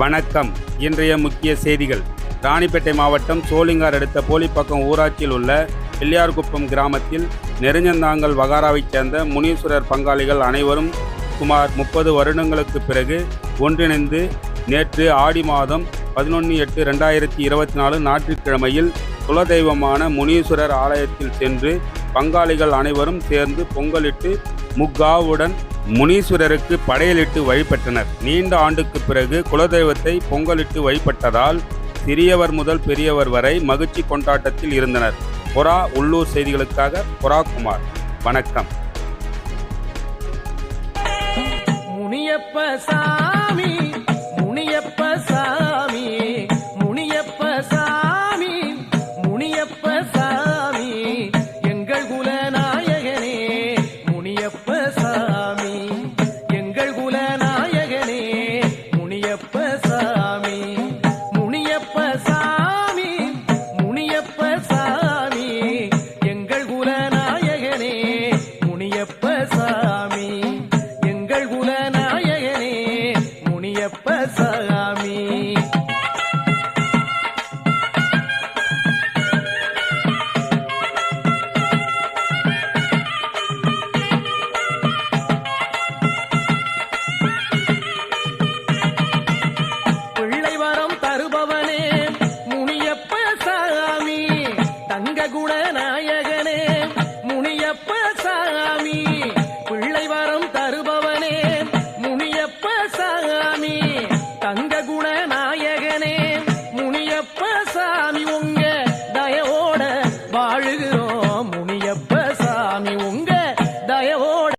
வணக்கம். இன்றைய முக்கிய செய்திகள். ராணிப்பேட்டை மாவட்டம் சோளிங்கார் அடுத்த போலிப்பக்கம் ஊராட்சியில் உள்ள பிள்ளையார்குப்பம் கிராமத்தில் நெருஞ்சந்தாங்கல் வகாராவைச் சேர்ந்த முனீஸ்வரர் பங்காளிகள் அனைவரும் சுமார் முப்பது வருடங்களுக்கு பிறகு ஒன்றிணைந்து நேற்று ஆடி மாதம் பதினொன்று எட்டு ரெண்டாயிரத்தி இருபத்தி நாலு ஞாயிற்றுக்கிழமையில் குலதெய்வமான முனீஸ்வரர் ஆலயத்தில் சென்று பங்காளிகள் அனைவரும் சேர்ந்து பொங்கலிட்டு முக்காவுடன் முனீஸ்வரருக்கு படையலிட்டு வழிபட்டனர். நீண்ட ஆண்டுக்கு பிறகு குலதெய்வத்தை பொங்கலிட்டு வழிபட்டதால் சிறியவர் முதல் பெரியவர் வரை மகிழ்ச்சி கொண்டாட்டத்தில் இருந்தனர். புறா உள்ளூர் செய்திகளுக்காக பொரா குமார் வணக்கம். முனியப்ப சாமி முனியப்ப சாமி எங்கள் குலநாயகனே முனியப்ப சாமி. குணநாயகனே முனியப்ப சாமி. பிள்ளை வரம் தருப We won't.